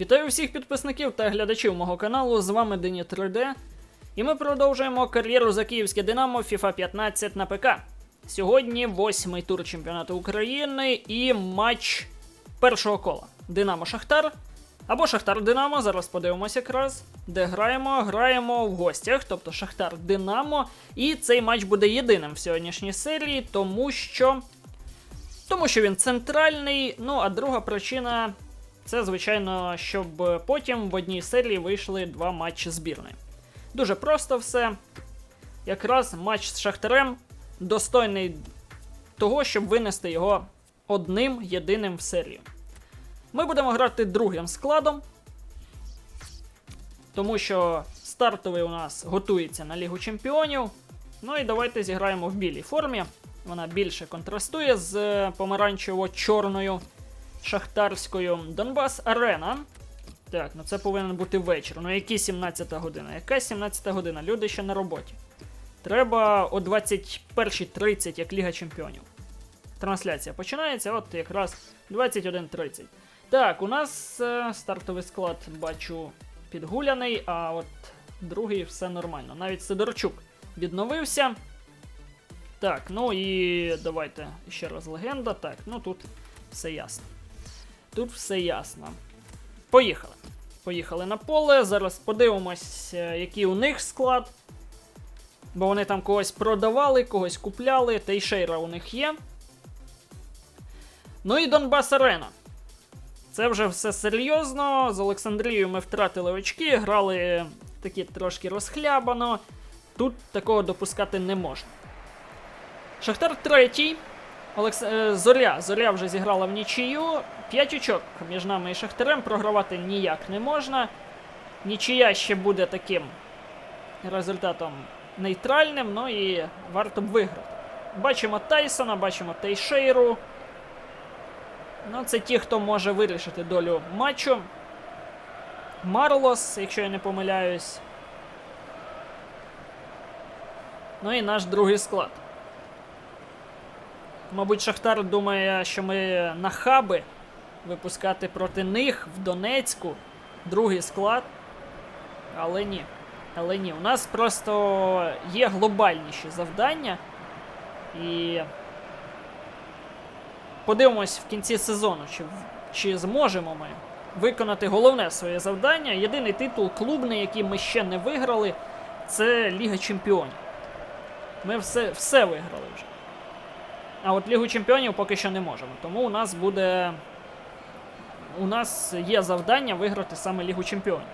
Вітаю всіх підписників та глядачів мого каналу. З вами Дені 3D. І ми продовжуємо кар'єру за київське Динамо FIFA 15 на ПК. Сьогодні восьмий тур чемпіонату України і матч першого кола. Динамо Шахтар. Або Шахтар Динамо. Зараз подивимося якраз. Де граємо? Граємо в гостях, тобто Шахтар Динамо. І цей матч буде єдиним в сьогоднішній серії, тому що. Тому що він центральний. Ну а друга причина це, звичайно, щоб потім в одній серії вийшли два матчі збірної. Дуже просто все. Якраз матч з Шахтарем достойний того, щоб винести його одним єдиним в серію. Ми будемо грати другим складом, тому що стартовий у нас готується на Лігу Чемпіонів. Ну і давайте зіграємо в білій формі. Вона більше контрастує з е, помаранчево-чорною шахтарською Донбас Арена. Так, ну це повинен бути вечір. Ну які 17 година? Яка 17 година? Люди ще на роботі. Треба о 21.30, як Ліга Чемпіонів. Трансляція починається, от якраз 21.30. Так, у нас е, стартовий склад бачу підгуляний, а от другий все нормально. Навіть Сидорчук відновився. Так, ну і давайте ще раз легенда. Так, ну тут все ясно. Тут все ясно. Поїхали. Поїхали на поле. Зараз подивимось, е, який у них склад. Бо вони там когось продавали, когось купляли. Тейшейра у них є. Ну і Донбас Арена. Це вже все серйозно. З Олександрією ми втратили очки, грали такі трошки розхлябано. Тут такого допускати не можна. Шахтар третій. Олекс... е, Зоря. Зоря вже зіграла в нічию. П'ять очок між нами і Шахтарем програвати ніяк не можна. Нічия ще буде таким результатом нейтральним, ну і варто б виграти. Бачимо Тайсона, бачимо Тейшейру. Ну, це ті, хто може вирішити долю матчу. Марлос, якщо я не помиляюсь. Ну і наш другий склад. Мабуть, Шахтар думає, що ми на хаби випускати проти них в Донецьку другий склад. Але ні. Але ні. У нас просто є глобальніші завдання. І подивимось в кінці сезону, чи, чи зможемо ми виконати головне своє завдання. Єдиний титул клубний, який ми ще не виграли, це Ліга Чемпіонів. Ми все, все виграли вже. А от Лігу Чемпіонів поки що не можемо. Тому у нас буде. У нас є завдання виграти саме Лігу Чемпіонів.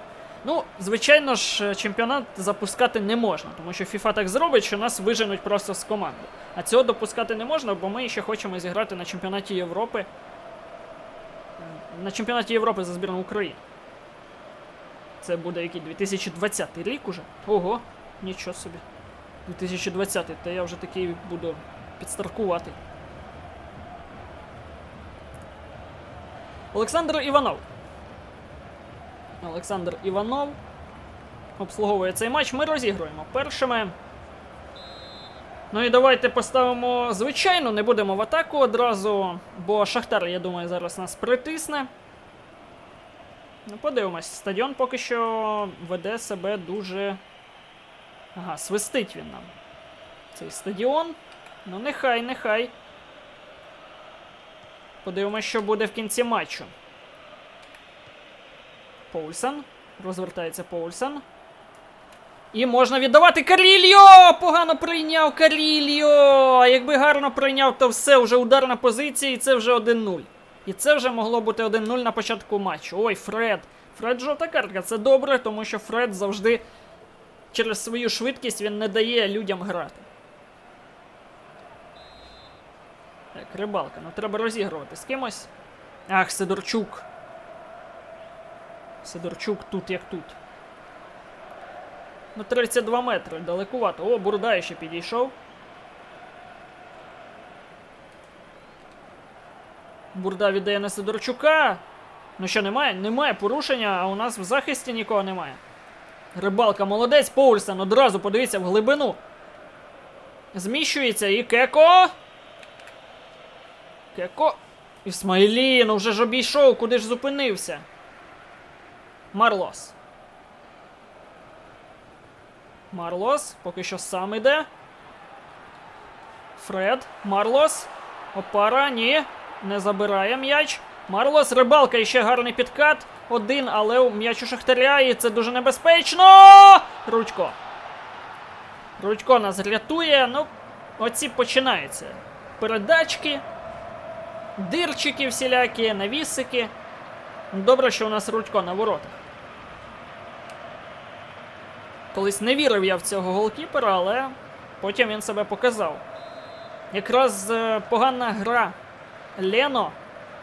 Ну, звичайно ж, чемпіонат запускати не можна, тому що FIFA так зробить, що нас виженуть просто з команди. А цього допускати не можна, бо ми ще хочемо зіграти на чемпіонаті Європи. На чемпіонаті Європи за збірну України. Це буде який 2020 рік уже. Ого, нічого собі. 2020, то я вже такий буду підстаркувати. Олександр Іванов. Олександр Іванов обслуговує цей матч. Ми розігруємо першими. Ну і давайте поставимо звичайно, не будемо в атаку одразу, бо Шахтар, я думаю, зараз нас притисне. Ну, подивимось, стадіон поки що веде себе дуже. Ага, свистить він нам. Цей стадіон. Ну, нехай, нехай. Подивимось, що буде в кінці матчу. Поульсен. Розвертається Поульсен. І можна віддавати Карільо! Погано прийняв Карільо! А якби гарно прийняв, то все, вже ударна позиція, і це вже 1-0. І це вже могло бути 1-0 на початку матчу. Ой, Фред. Фред жовта картка. Це добре, тому що Фред завжди через свою швидкість він не дає людям грати. Так, рибалка. Ну треба розігрувати з кимось. Ах, Сидорчук. Сидорчук тут як тут. Ну, 32 метри, далекувато. О, Бурдай ще підійшов. Бурда віддає на Сидорчука. Ну що, немає? Немає порушення, а у нас в захисті нікого немає. Рибалка молодець, Поульсен одразу подивіться в глибину. Зміщується і Кеко. Кеко. Ісмаїлі, ну вже ж обійшов, куди ж зупинився. Марлос. Марлос поки що сам іде. Фред. Марлос. Опара, ні. Не забирає м'яч. Марлос, рибалка і ще гарний підкат. Один, але у м'яч у Шахтаря, і це дуже небезпечно. Ручко. Ручко нас рятує. Ну, оці починаються. Передачки, дирчики всілякі, навісики. Добре, що у нас Рудько на воротах. Колись не вірив я в цього голкіпера, але потім він себе показав. Якраз е, погана гра Лено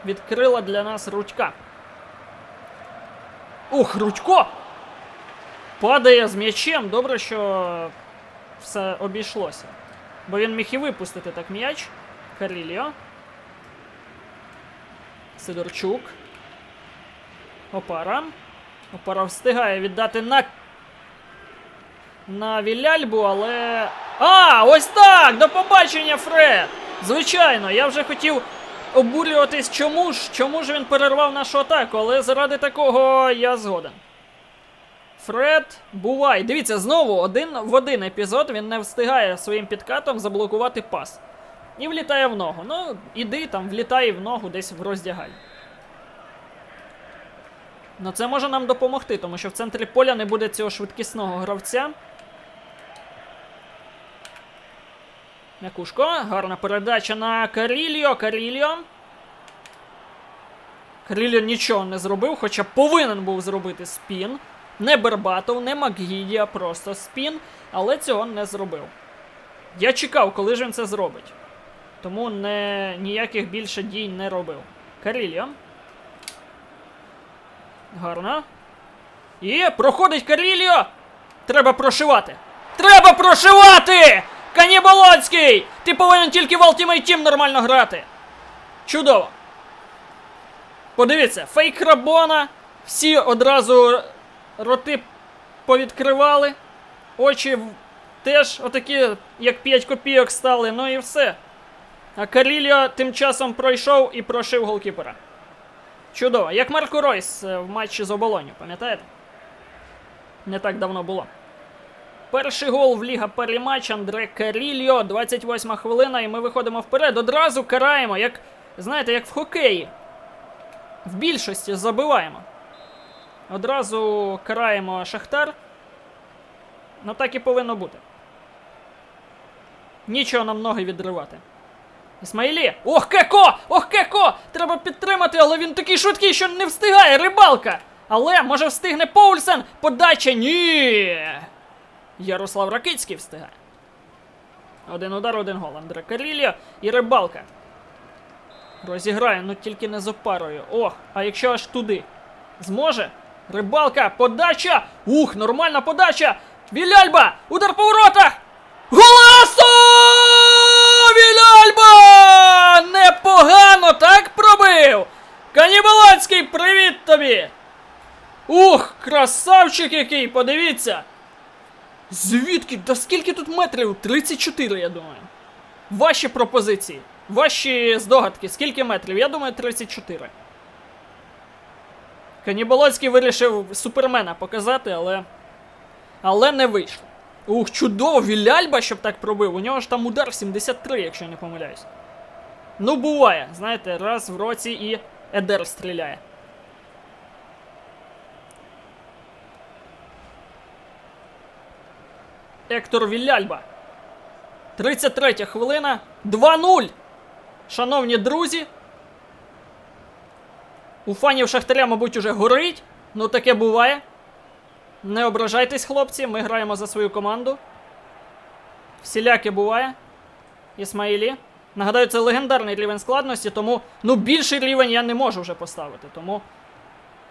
відкрила для нас Рудька. Ух, Рудько! Падає з м'ячем. Добре, що все обійшлося. Бо він міг і випустити так м'яч. Харіліо. Сидорчук. Опара. Опара встигає віддати на. На Віляльбу, але. А! Ось так! До побачення, Фред! Звичайно, я вже хотів обурюватись, чому ж чому ж він перервав нашу атаку, але заради такого я згоден. Фред, бувай. Дивіться, знову один в один епізод він не встигає своїм підкатом заблокувати пас. І влітає в ногу. Ну, іди там, влітай в ногу десь в роздягальні. Ну це може нам допомогти, тому що в центрі поля не буде цього швидкісного гравця. Мякушко, гарна передача на Каріліо. Каріліо. Каріліо нічого не зробив, хоча повинен був зробити спін. Не Бербатов, не Макгідія, просто спін, але цього не зробив. Я чекав, коли ж він це зробить. Тому не, ніяких більше дій не робив. Каріліо. Гарно. І проходить Каріліо! Треба прошивати! Треба прошивати! Каніболоцький! Ти повинен тільки в Ultimate Team нормально грати. Чудово. Подивіться, фейк Рабона. Всі одразу роти повідкривали. Очі теж отакі, як 5 копійок стали, ну і все. А Каріліо тим часом пройшов і прошив голкіпера. Чудово. Як Марко Ройс е, в матчі з оболонью, пам'ятаєте? Не так давно було. Перший гол в Ліга Перематч Андре Карільо, 28 хвилина, і ми виходимо вперед. Одразу караємо, як, знаєте, як в хокеї. В більшості забиваємо. Одразу караємо Шахтар. Ну так і повинно бути. Нічого нам ноги відривати. Ісмаїлі! Ох, Кеко! Ох, Кеко! Треба підтримати, але він такий швидкий, що не встигає, рибалка! Але може встигне Поульсен? Подача ні! Ярослав Ракицький встигає. Один удар, один гол. Андре Каріліо і рибалка. Розіграє, ну тільки не з опарою. Ох, а якщо аж туди. Зможе? Рибалка, подача! Ух, нормальна подача! Віляльба! Удар по воротах! Голасо! Віляльба! Непогано так пробив! Канібалацький, привіт тобі! Ух, красавчик який, подивіться! Звідки? Та скільки тут метрів? 34, я думаю. Ваші пропозиції. Ваші здогадки, скільки метрів? Я думаю, 34. Канібалоцький вирішив супермена показати, але. Але не вийшло. Ух, чудово, Віляльба, щоб так пробив. У нього ж там удар 73, якщо я не помиляюсь. Ну, буває, знаєте, раз в році і Едер стріляє. Ектор Віляльба. 33 хвилина. 2-0. Шановні друзі. У фанів Шахтаря, мабуть, уже горить. Ну таке буває. Не ображайтесь, хлопці, ми граємо за свою команду. Всіляке буває. Ісмаїлі. Нагадаю, це легендарний рівень складності, тому ну більший рівень я не можу вже поставити. Тому,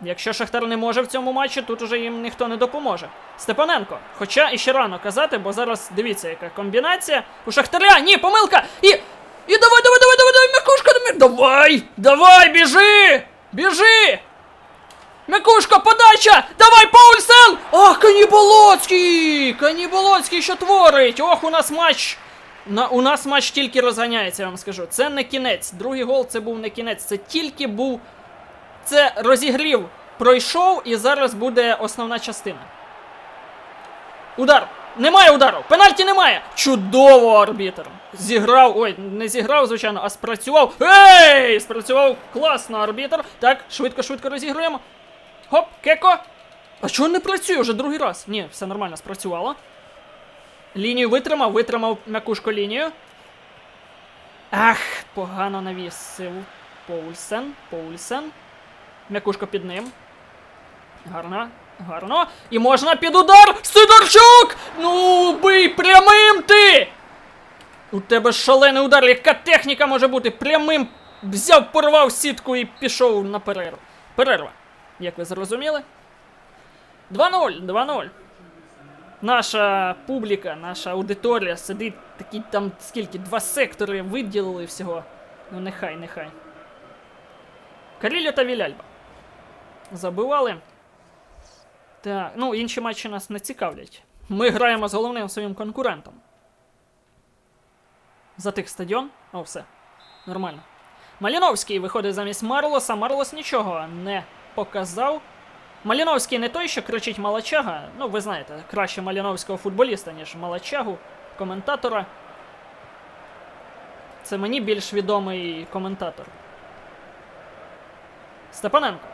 якщо Шахтар не може в цьому матчі, тут уже їм ніхто не допоможе. Степаненко. Хоча іще рано казати, бо зараз дивіться, яка комбінація. У Шахтаря! Ні, помилка! І. І давай, давай, давай, давай, давай, м'якушка, давай! Давай! Біжи! Біжи! Микушка, подача! Давай, Паульсен! Ах, Каніболоцький! Каніболоцький, що творить? Ох, у нас матч. На, у нас матч тільки розганяється, я вам скажу. Це не кінець. Другий гол це був не кінець. Це тільки був. Це розігрів пройшов, і зараз буде основна частина. Удар! Немає удару! Пенальті немає! Чудово, арбітр! Зіграв. Ой, не зіграв, звичайно, а спрацював. Ей! Спрацював класно, арбітр. Так, швидко, швидко розігруємо. Хоп, кеко. А чого не працює вже другий раз? Ні, все нормально, спрацювало. Лінію витримав, витримав м'якушко лінію. Ах, погано навісив. Поульсен, Поульсен. М'якушко під ним. Гарно, гарно. І можна під удар! Сидорчук! Ну, бий прямим ти! У тебе шалений удар, яка техніка може бути? Прямим взяв, порвав сітку і пішов на перерву. Перерва, як ви зрозуміли? 2-0, 2-0. Наша публіка, наша аудиторія сидить такі там скільки, два сектори виділили всього. Ну нехай, нехай. Карілю та Віляльба. Забивали. Так, ну інші матчі нас не цікавлять. Ми граємо з головним своїм конкурентом. Затих стадіон. О, все. Нормально. Маліновський виходить замість Марлоса. Марлос нічого не показав. Маліновський не той, що кричить Малачага. Ну, ви знаєте, краще Маліновського футболіста, ніж Малачагу, коментатора. Це мені більш відомий коментатор. Степаненко.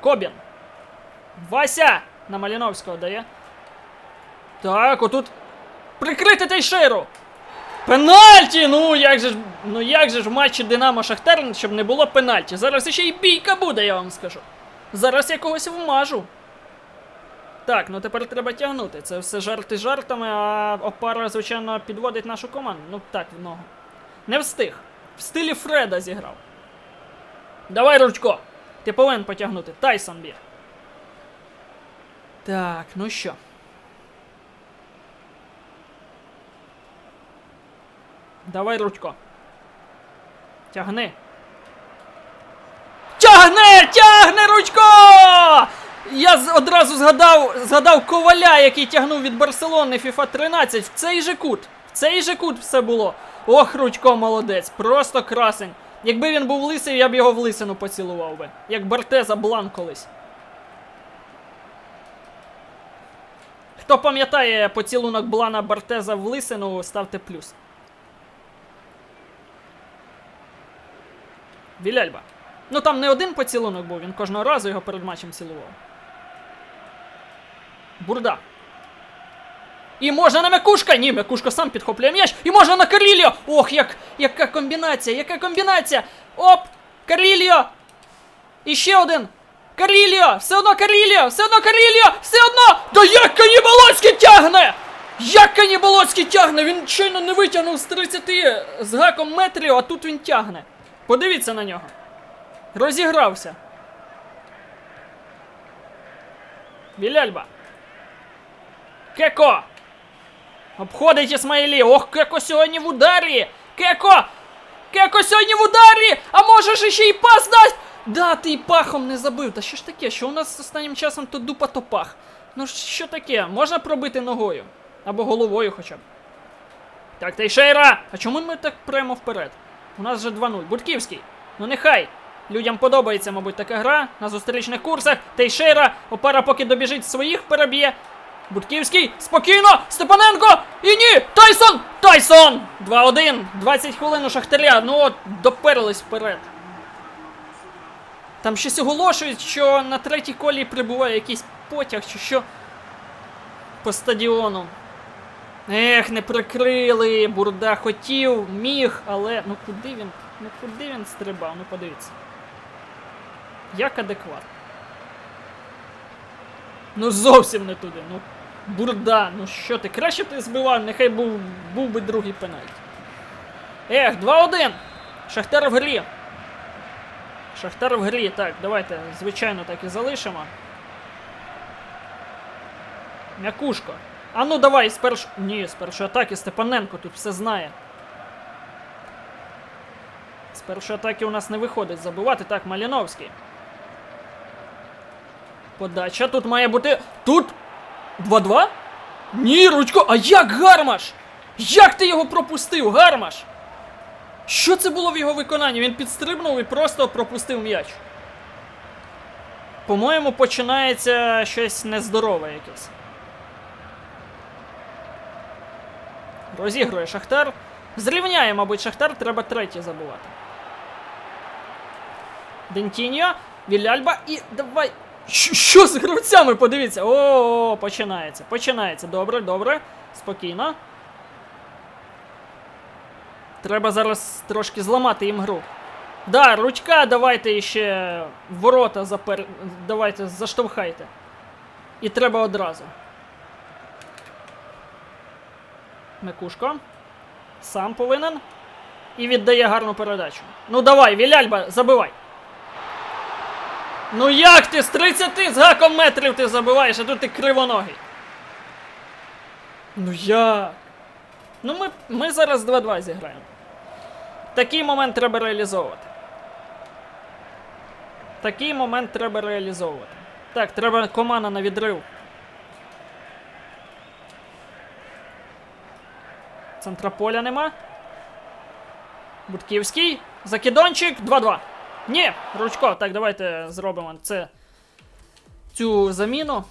Кобін. Вася! На Маліновського дає. Так, отут. Прикрити Тейшеру! Пенальті! Ну як же ж. Ну як же ж в матчі Динамо Шахтар, щоб не було пенальті. Зараз ще й бійка буде, я вам скажу. Зараз я когось вмажу. Так, ну тепер треба тягнути. Це все жарти жартами, а опара, звичайно, підводить нашу команду. Ну так, в ногу. Не встиг. В стилі Фреда зіграв. Давай, Ручко! Ти повинен потягнути. Тайсон біг. Так, ну що. Давай, Ручко. Тягни. Тягне! Тягне, Ручко! Я одразу згадав, згадав коваля, який тягнув від Барселони FIFA 13. В цей же кут. В цей же кут все було. Ох, Ручко молодець, просто красень. Якби він був лисий, я б його в лисину поцілував би. Як Бартеза Блан колись. Хто пам'ятає поцілунок Блана Бартеза в лисину, ставте плюс. Віляльба. Ну там не один поцілунок був, він кожного разу його перед матчем цілував. Бурда. І можна на Мякушка! Ні, Мякушка сам підхоплює м'яч. І можна на Карліліо! Ох, як, яка комбінація, яка комбінація! Оп! Карліліо! І ще один! Карліліо! Все одно Карліліо! Все одно Карліліо! Все одно! Да як Каніболоцький тягне! Як Каніболоцький тягне! Він щойно не витягнув з 30 з гаком метрів, а тут він тягне. Подивіться на нього. Розігрався. Віляльба. Кеко! Обходить Ісмаїлі. Ох, Кеко сьогодні в ударі! Кеко! Кеко сьогодні в ударі! А може ж ще й пас дасть! Да, ти й пахом не забив. Та що ж таке? Що у нас останнім часом то дупа, то пах? Ну що таке? Можна пробити ногою? Або головою хоча б. Так, Тейшейра! А чому ми так прямо вперед? У нас вже 2-0. Будківський. Ну нехай. Людям подобається, мабуть, така гра на зустрічних курсах. Тейшейра, опара поки добіжить своїх, переб'є. Будківський, спокійно! Степаненко! І ні! Тайсон! Тайсон! 2-1. 20 хвилин у Шахтаря. Ну от, доперлись вперед. Там щось оголошують, що на третій колі прибуває якийсь потяг, чи що по стадіону. Ех, не прикрили. Бурда хотів, міг, але ну куди він? Ну куди він стрибав? Ну подивіться. Як адекват. Ну зовсім не туди. Ну, бурда, ну що ти? Краще ти збивав, нехай був, був би другий пенальті. Ех, 2-1. Шахтар в грі. Шахтар в грі. Так, давайте, звичайно, так і залишимо. Мякушко. А ну давай, з перш... Ні, з першої атаки Степаненко тут все знає. З першої атаки у нас не виходить забивати. Так, Маліновський. Подача тут має бути. Тут 2-2? Ні, Ручко, а як Гармаш? Як ти його пропустив, Гармаш? Що це було в його виконанні? Він підстрибнув і просто пропустив м'яч. По-моєму, починається щось нездорове якесь. Розігрує Шахтар. Зрівняє, мабуть, Шахтар, треба третій забувати. Дентіньо, Віляльба і давай. Що, з гравцями? Подивіться. О, починається. Починається. Добре, добре. Спокійно. Треба зараз трошки зламати їм гру. Да, ручка, давайте ще ворота запер... Давайте заштовхайте. І треба одразу. Микушко. Сам повинен. І віддає гарну передачу. Ну давай, Віляльба, забивай. Ну як ти з 30 з гаком метрів ти забиваєш, а тут ти кривоногий. Ну як? Ну ми, ми зараз 2-2 зіграємо. Такий момент треба реалізовувати. Такий момент треба реалізовувати. Так, треба команда на відрив. Центра поля нема. Будківський. Закидончик. 2-2. Ні, Ручко. Так, давайте зробимо це. Цю заміну.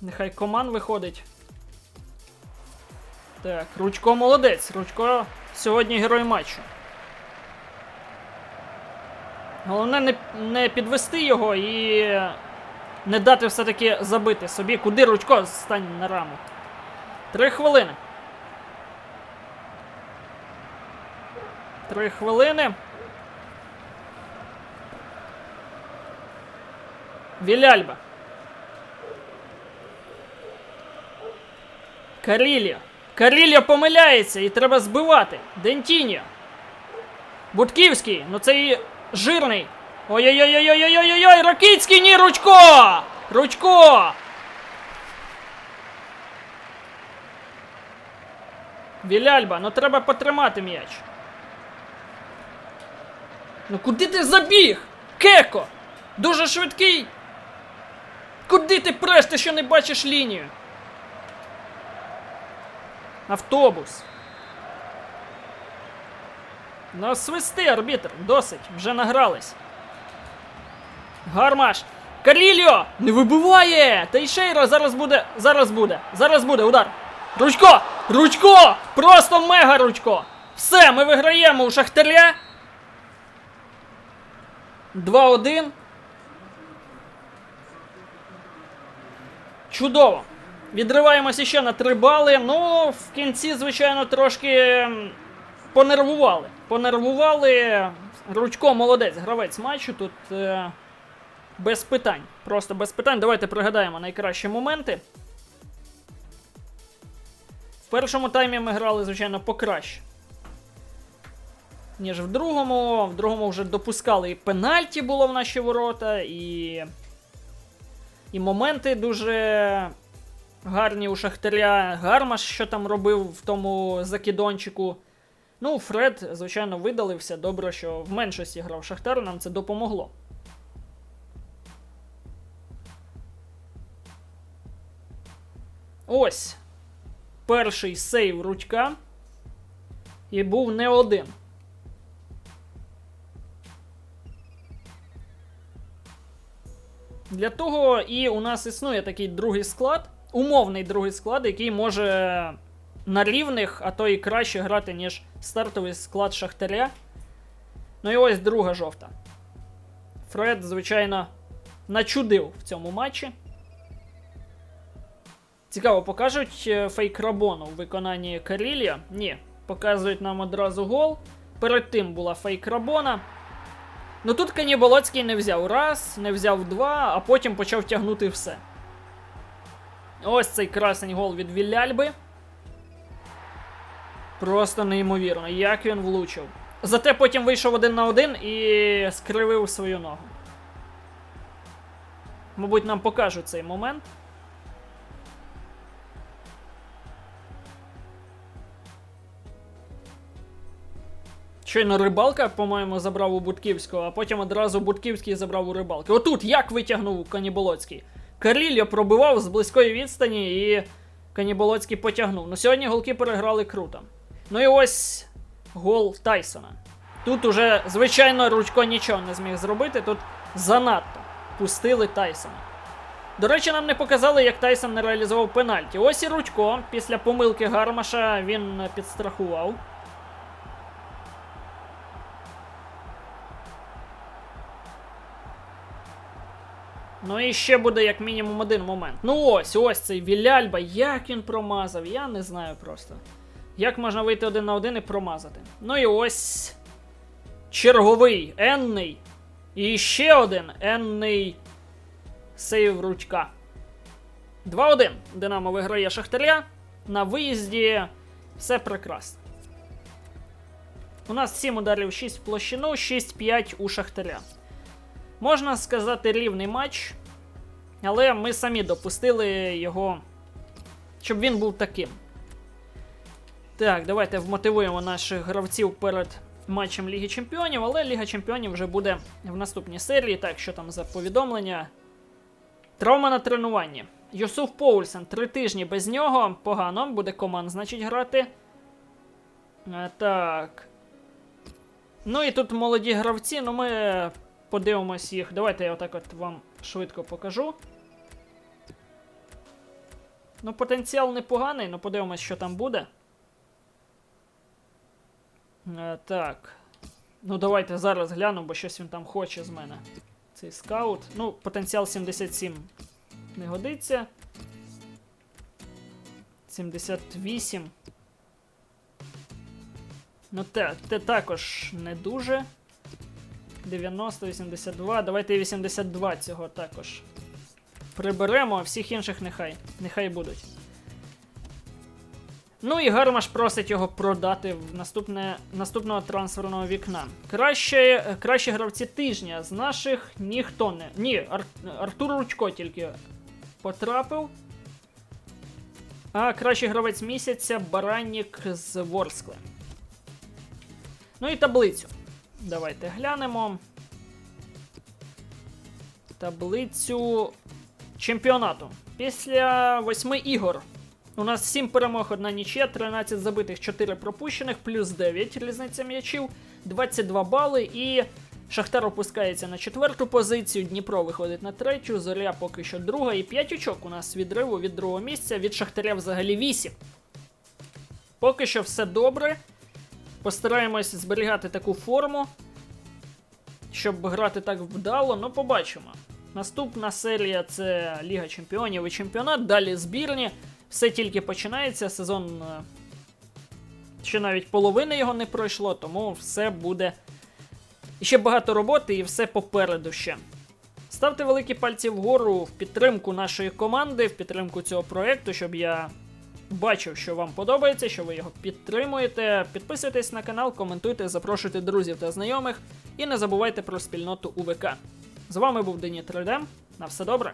Нехай команд виходить. Так, Ручко молодець. Ручко сьогодні герой матчу. Головне не, не підвести його і не дати все-таки забити собі. Куди Ручко стань на раму. Три хвилини. Три хвилини. Віляльба. Карілія. Карілія помиляється і треба збивати. Дентіньо. Будківський. Ну цей жирний. Ой-ой-ой-ой-ой-ой-ой! Ракицький, ні, Ручко! Ручко! Віляльба, ну треба потримати м'яч. Ну куди ти забіг? Кеко! Дуже швидкий! Куди ти преш, ти що не бачиш лінію? Автобус. Ну, свисти, арбітр, досить, вже награлись. Гармаш. Каріліо! Не вибиває! Тейшейро зараз буде. Зараз буде. Зараз буде удар. Ручко! Ручко! Просто мега ручко! Все, ми виграємо у Шахтаря. 2-1. Чудово. Відриваємося ще на 3 бали. Ну, в кінці, звичайно, трошки понервували. Понервували. Ручко молодець, гравець матчу. Тут е, без питань. Просто без питань. Давайте пригадаємо найкращі моменти. В першому таймі ми грали, звичайно, покраще. Ніж в другому. В другому вже допускали і пенальті було в наші ворота, і. І моменти дуже гарні у Шахтаря. Гармаш, що там робив в тому закидончику. Ну, Фред, звичайно, видалився. Добре, що в меншості грав Шахтар, нам це допомогло. Ось. Перший сейв ручка. І був не один. Для того і у нас існує такий другий склад, умовний другий склад, який може на рівних, а то і краще грати, ніж стартовий склад Шахтаря. Ну і ось друга жовта. Фред, звичайно, начудив в цьому матчі. Цікаво, покажуть е, фейк Рабону в виконанні Карілія? Ні. Показують нам одразу гол. Перед тим була фейк Рабона. Ну тут Каніболоцький не взяв раз, не взяв два, а потім почав тягнути все. Ось цей красень гол від Віляльби. Просто неймовірно, як він влучив. Зате потім вийшов один на один і скривив свою ногу. Мабуть, нам покажуть цей момент. Щойно рибалка, по-моєму, забрав у Будківського, а потім одразу Будківський забрав у рибалки. Отут як витягнув Каніболоцький. Карілля пробивав з близької відстані і Каніболоцький потягнув. Ну сьогодні голки переграли круто. Ну і ось гол Тайсона. Тут уже, звичайно, Ручко нічого не зміг зробити. Тут занадто. пустили Тайсона. До речі, нам не показали, як Тайсон не реалізував пенальті. Ось і Рудько. Після помилки Гармаша він підстрахував. Ну і ще буде як мінімум один момент. Ну ось, ось цей Віляльба. Як він промазав, я не знаю просто. Як можна вийти один на один і промазати? Ну і ось. Черговий, енний. І ще один енний сейв Рудька. 2-1. Динамо виграє Шахтаря. На виїзді все прекрасно. У нас 7 ударів 6 в площину, 6-5 у Шахтаря. Можна сказати, рівний матч. Але ми самі допустили його, щоб він був таким. Так, давайте вмотивуємо наших гравців перед матчем Ліги Чемпіонів, але Ліга Чемпіонів вже буде в наступній серії. Так, що там за повідомлення? Травма на тренуванні. Юсуф Поульсен, три тижні без нього. Погано, буде команд, значить, грати. Е, так. Ну і тут молоді гравці, ну ми подивимось їх. Давайте я отак от вам швидко покажу. Ну, потенціал непоганий, ну подивимось, що там буде. Е, так. Ну, давайте зараз гляну, бо щось він там хоче з мене. Цей скаут. Ну, потенціал 77 не годиться. 78. Ну, те, те також не дуже. 90, 82. Давайте 82 цього також. Приберемо, а всіх інших нехай. Нехай будуть. Ну і Гармаш просить його продати в наступне, наступного трансферного вікна. Краще, кращі гравці тижня з наших ніхто не. Ні, Ар, Артур Ручко тільки потрапив. А кращий гравець місяця Баранік з Ворскли. Ну і таблицю. Давайте глянемо. Таблицю чемпіонату. Після восьми ігор. У нас 7 перемог, одна нічия, 13 забитих, 4 пропущених, плюс 9 різниця м'ячів, 22 бали і. Шахтар опускається на четверту позицію, Дніпро виходить на третю, Зоря поки що друга і 5 очок у нас відриву від другого місця, від Шахтаря взагалі 8. Поки що все добре. Постараємось зберігати таку форму, щоб грати так вдало, ну побачимо. Наступна серія це Ліга Чемпіонів і чемпіонат, далі збірні. Все тільки починається, сезон е, ще навіть половини його не пройшло, тому все буде ще багато роботи і все попереду ще. Ставте великі пальці вгору в підтримку нашої команди, в підтримку цього проекту, щоб я бачив, що вам подобається, що ви його підтримуєте. Підписуйтесь на канал, коментуйте, запрошуйте друзів та знайомих. І не забувайте про спільноту УВК. З вами був Дені 3D. На все добре.